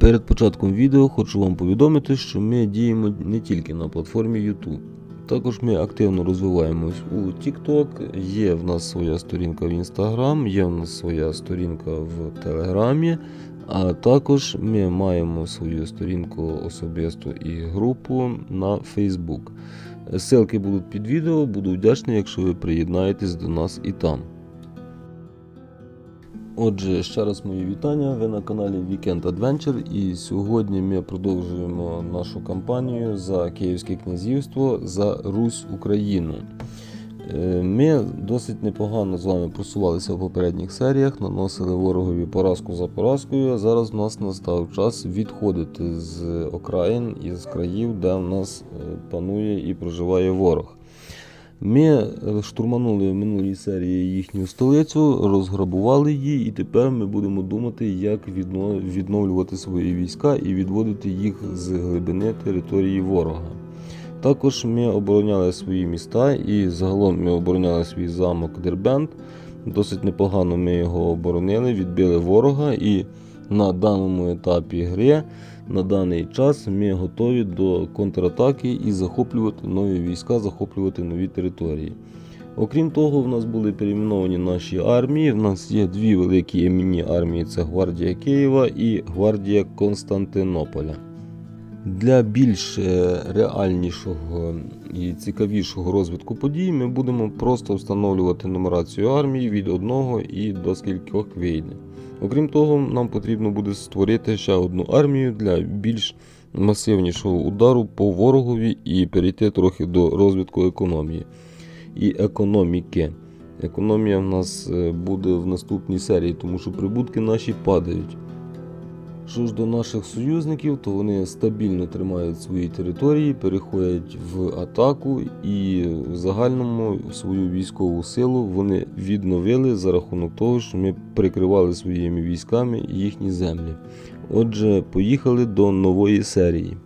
Перед початком відео хочу вам повідомити, що ми діємо не тільки на платформі YouTube. Також ми активно розвиваємось у TikTok, є в нас своя сторінка в Instagram, є в нас своя сторінка в Телеграмі, а також ми маємо свою сторінку особисту і групу на Facebook. Ссылки будуть під відео, буду вдячний, якщо ви приєднаєтесь до нас і там. Отже, ще раз мої вітання. Ви на каналі Weekend Adventure і сьогодні ми продовжуємо нашу кампанію за Київське князівство за Русь Україну. Е, Ми досить непогано з вами просувалися в попередніх серіях, наносили ворогові поразку за поразкою. а Зараз у нас настав час відходити з окраїн і з країв, де в нас е, панує і проживає ворог. Ми штурманули в минулій серії їхню столицю, розграбували її, і тепер ми будемо думати, як відновлювати свої війська і відводити їх з глибини території ворога. Також ми обороняли свої міста і загалом ми обороняли свій замок Дербент. Досить непогано ми його оборонили, відбили ворога, і на даному етапі гри, на даний час ми готові до контратаки і захоплювати нові війська, захоплювати нові території. Окрім того, в нас були перейменовані наші армії. В нас є дві великі іменні армії: це Гвардія Києва і Гвардія Константинополя. Для більш е, реальнішого і цікавішого розвитку подій ми будемо просто встановлювати нумерацію армії від одного і до скількох вийде. Окрім того, нам потрібно буде створити ще одну армію для більш масивнішого удару по ворогові і перейти трохи до розвитку економії і економіки. Економія в нас е, буде в наступній серії, тому що прибутки наші падають. Що ж до наших союзників, то вони стабільно тримають свої території, переходять в атаку і в загальному свою військову силу вони відновили за рахунок того, що ми прикривали своїми військами їхні землі. Отже, поїхали до нової серії.